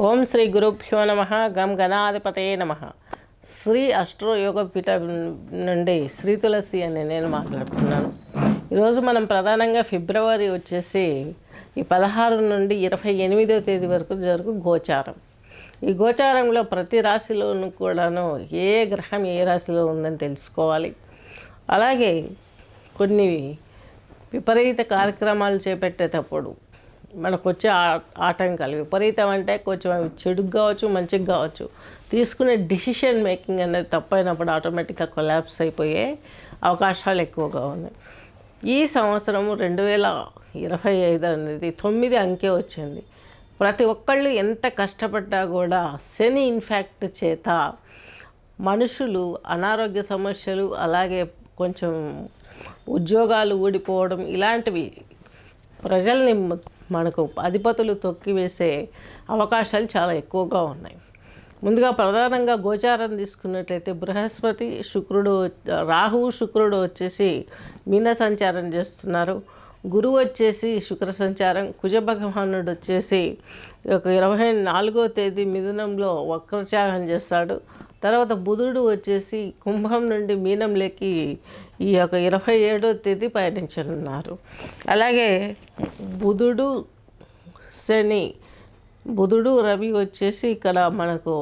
ఓం శ్రీ గురుభ్యో నమ. గం గణాధిపతయే నమ. శ్రీ అష్ట్రోయోగ పీఠ నుండి శ్రీ తులసి అని నేను మాట్లాడుతున్నాను. ఈరోజు మనం ప్రధానంగా ఫిబ్రవరి వచ్చేసి ఈ పదహారు నుండి ఇరవై ఎనిమిదో తేదీ వరకు జరుగు గోచారం. ఈ గోచారంలో ప్రతి రాశిలోనూ కూడాను ఏ గ్రహం ఏ రాశిలో ఉందని తెలుసుకోవాలి. అలాగే కొన్ని విపరీత కార్యక్రమాలు చేపట్టేటప్పుడు మనకు వచ్చే ఆ- ఆటంకాలు విపరీతం అంటే కొంచెం అవి చెడుకు కావచ్చు మంచిగా కావచ్చు. తీసుకునే డిసిషన్ మేకింగ్ అనేది తప్పైనప్పుడు ఆటోమేటిక్గా కొలాప్స్ అయిపోయే అవకాశాలు ఎక్కువగా ఉన్నాయి. ఈ సంవత్సరం రెండు వేల ఇరవై ఐదు అనేది తొమ్మిది అంకే వచ్చింది. ప్రతి ఒక్కళ్ళు ఎంత కష్టపడ్డా కూడా శని ఇన్ఫ్యాక్ట్ చేత మనుషులు అనారోగ్య సమస్యలు అలాగే కొంచెం ఉద్యోగాలు ఊడిపోవడం ఇలాంటివి ప్రజల్ని మనకు అధిపతులు తొక్కివేసే అవకాశాలు చాలా ఎక్కువగా ఉన్నాయి. ముందుగా ప్రధానంగా గోచారం తీసుకున్నట్లయితే బృహస్పతి శుక్రుడు రాహువు శుక్రుడు వచ్చేసి మీన సంచారం చేస్తున్నారు. గురువు వచ్చేసి శుక్ర సంచారం కుజ భగవానుడు వచ్చేసి ఒక ఇరవై నాలుగో తేదీ మిథునంలో వక్రత్యాగం చేస్తాడు. తర్వాత బుధుడు వచ్చేసి కుంభం నుండి మీనంలోకి ఈ యొక్క ఇరవై ఏడో తేదీ పయనించనున్నారు. అలాగే బుధుడు శని బుధుడు రవి వచ్చేసి ఇక్కడ మనకు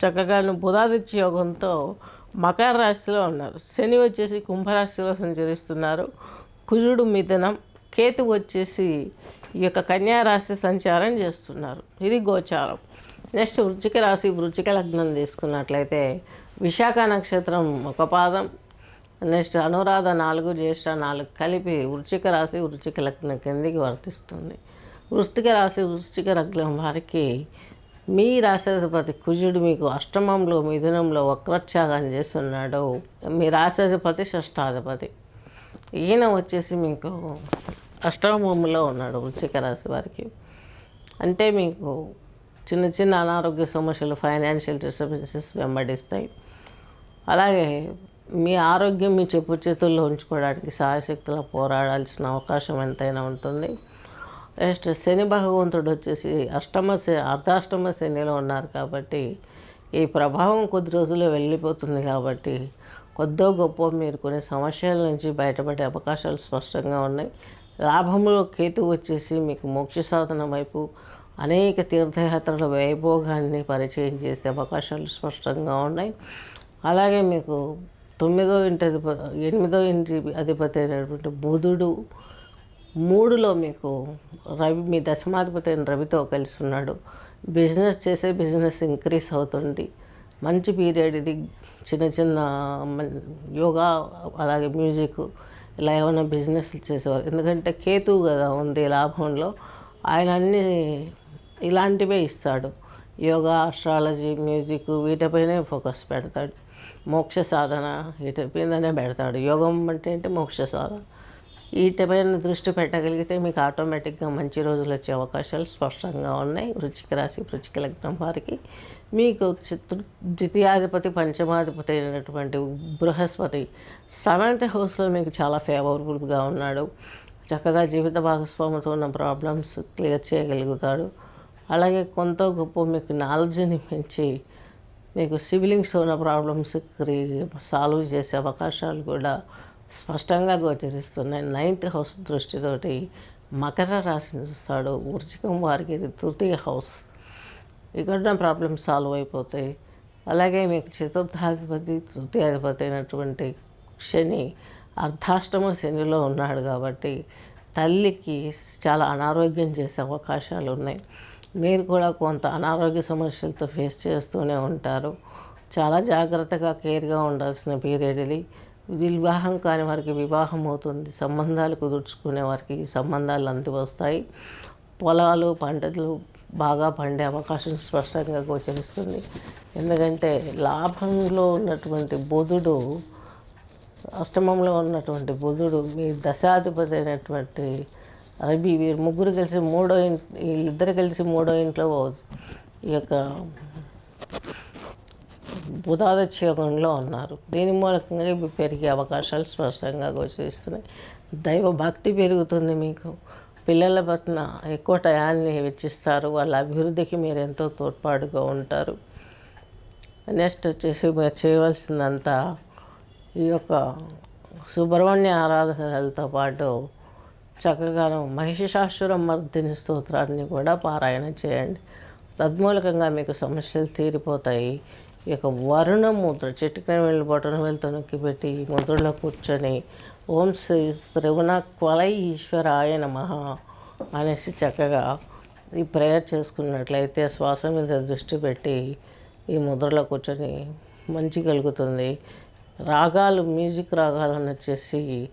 చక్కగా బుధాదిత్య యోగంతో మకర రాశిలో ఉన్నారు. శని వచ్చేసి కుంభరాశిలో సంచరిస్తున్నారు. కుజుడు మిథనం కేతు వచ్చేసి ఈ యొక్క కన్యా రాశి సంచారం చేస్తున్నారు. ఇది గోచారం. నెక్స్ట్ వృచ్చిక రాశి వృచ్చిక లగ్నం తీసుకున్నట్లయితే విశాఖ నక్షత్రం ఒక పాదం. నెక్స్ట్ అనురాధ నాలుగు జ్యేష్ఠ నాలుగు కలిపి వృచ్చిక రాశి వృచ్చిక లగ్నం కిందికి వర్తిస్తుంది. వృష్టిక రాశి వృష్టిక లగ్నం వారికి మీ రాశాధిపతి కుజుడు మీకు అష్టమంలో మిథునంలో వక్రత్యాగం చేస్తున్నాడు. మీ రాశాధిపతి షష్టాధిపతి. ఈయన వచ్చేసి మీకు అష్టమంలో ఉన్నాడు వృశ్చిక రాశి వారికి. అంటే మీకు చిన్న చిన్న అనారోగ్య సమస్యలు ఫైనాన్షియల్ డిస్టర్బెన్సెస్ వెంబడిస్తాయి. అలాగే మీ ఆరోగ్యం మీ చెప్పు చేతుల్లో ఉంచుకోవడానికి సాయశక్తుల పోరాడాల్సిన అవకాశం ఎంతైనా ఉంటుంది. నెక్స్ట్ శని భగవంతుడు వచ్చేసి అష్టమ అర్ధాష్టమ శనిలో ఉన్నారు కాబట్టి ఈ ప్రభావం కొద్ది రోజుల్లో వెళ్ళిపోతుంది కాబట్టి కొద్దో గొప్ప మీరు కొన్ని సమస్యల నుంచి బయటపడే అవకాశాలు స్పష్టంగా ఉన్నాయి. లాభంలో కేతు వచ్చేసి మీకు మోక్ష సాధన వైపు అనేక తీర్థయాత్రల వైభోగాన్ని పరిచయం చేసే అవకాశాలు స్పష్టంగా ఉన్నాయి. అలాగే మీకు తొమ్మిదో ఇంటి అధిప ఎనిమిదో ఇంటి అధిపతి అయినటువంటి బుధుడు మూడులో మీకు రవి మీ దశమాధిపతి అయిన రవితో కలిసి ఉన్నాడు. బిజినెస్ చేసే బిజినెస్ ఇంక్రీస్ అవుతుంది. మంచి పీరియడ్ ఇది. చిన్న చిన్న మన్- యోగా అలాగే మ్యూజిక్ ఇలా ఏమైనా బిజినెస్లు చేసేవారు ఎందుకంటే కేతువు కదా ఉంది లాభంలో. ఆయన అన్ని ఇలాంటివే ఇస్తాడు. యోగా ఆస్ట్రాలజీ మ్యూజిక్ వీటిపైనే ఫోకస్ పెడతాడు. మోక్ష సాధన వీటిపైననే పెడతాడు. యోగం అంటే ఏంటి? మోక్ష సాధన. వీటిపైన దృష్టి పెట్టగలిగితే మీకు ఆటోమేటిక్గా మంచి రోజులు వచ్చే అవకాశాలు స్పష్టంగా ఉన్నాయి. వృచ్చిక రాశి వృచ్చిక లగ్నం వారికి మీకు ద్వితీయాధిపతి పంచమాధిపతి అయినటువంటి బృహస్పతి సెవెంత్ హౌస్లో మీకు చాలా ఫేవరబుల్గా ఉన్నాడు. చక్కగా జీవిత భాగస్వామితో ఉన్న ప్రాబ్లమ్స్ క్లియర్ చేయగలుగుతాడు. అలాగే కొంత గొప్ప మీకు నాలెడ్జ్ని పెంచి మీకు సిబిలింగ్స్ ఉన్న ప్రాబ్లమ్స్ సాల్వ్ చేసే అవకాశాలు కూడా స్పష్టంగా గోచరిస్తున్నాయి. నైన్త్ హౌస్ దృష్టితోటి మకర రాశిని చూస్తాడు. వృచ్చికం వారికి తృతీయ హౌస్ ఇక్కడ ప్రాబ్లమ్స్ సాల్వ్ అయిపోతాయి అలాగే మీకు చతుర్థాధిపతి తృతీయాధిపతి అయినటువంటి శని అర్ధాష్టమ శనిలో ఉన్నాడు కాబట్టి తల్లికి చాలా అనారోగ్యం చేసే అవకాశాలు ఉన్నాయి. మీరు కూడా కొంత అనారోగ్య సమస్యలతో ఫేస్ చేస్తూనే ఉంటారు. చాలా జాగ్రత్తగా కేర్గా ఉండాల్సిన పీరియడ్ ఇది. వివాహం కాని వారికి వివాహం అవుతుంది. సంబంధాలు కుదుర్చుకునే వారికి సంబంధాలు అంది వస్తాయి పొలాలు పంటలు బాగా పండే అవకాశం స్పష్టంగా గోచరిస్తుంది. ఎందుకంటే లాభంలో ఉన్నటువంటి బుధుడు అష్టమంలో ఉన్నటువంటి బుధుడు మీ దశాధిపతి అయినటువంటి రవి వీరు ముగ్గురు కలిసి మూడో ఇంటి వీళ్ళిద్దరు కలిసి మూడో ఇంట్లో ఈ యొక్క బుధాదత్యోగంలో ఉన్నారు. దీని మూలకంగా ఇవి పెరిగే అవకాశాలు స్పష్టంగా గోచరిస్తున్నాయి దైవ భక్తి పెరుగుతుంది మీకు. పిల్లల పట్ల ఎక్కువ టయాన్ని వెచ్చిస్తారు. వాళ్ళ అభివృద్ధికి మీరు ఎంతో తోడ్పాటుగా ఉంటారు. నెక్స్ట్ వచ్చేసి మీరు చేయవలసిందంతా ఈ యొక్క సుబ్రహ్మణ్య ఆరాధనలతో పాటు చక్కగాను మహిషాసురం మర్దిని స్తోత్రాన్ని కూడా పారాయణ చేయండి. తద్మూలకంగా మీకు సమస్యలు తీరిపోతాయి. ఈ యొక్క వరుణ ముద్ర చెట్టుకుని వెళ్ళి బొటను వెళ్తూ నొక్కి పెట్టి ముద్రలో కూర్చొని ఓం శ్రీ శ్రవణ కొలై ఈశ్వరాయ నమ అనేసి చక్కగా ఈ ప్రేయర్ చేసుకున్నట్లయితే శ్వాస మీద దృష్టి పెట్టి ఈ ముద్రలో కూర్చొని మంచి కలుగుతుంది. రాగాలు మ్యూజిక్ రాగాలను వచ్చేసి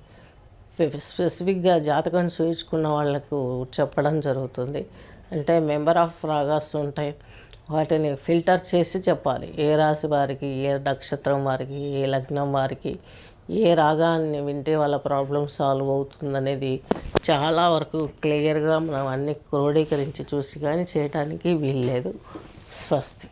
స్పెసిఫిక్గా జాతకం చూయించుకున్న వాళ్ళకు చెప్పడం జరుగుతుంది. అంటే మెంబర్ ఆఫ్ రాగాస్ ఉంటాయి. వాటిని ఫిల్టర్ చేసి చెప్పాలి. ఏ రాశి వారికి ఏ నక్షత్రం వారికి ఏ లగ్నం వారికి ఏ రాగాన్ని వింటే వాళ్ళ ప్రాబ్లం సాల్వ్ అవుతుందనేది చాలా వరకు క్లియర్గా మనం అన్ని క్రోడీకరించి చూసి కానీ చేయడానికి వీల్లేదు. స్వస్తి.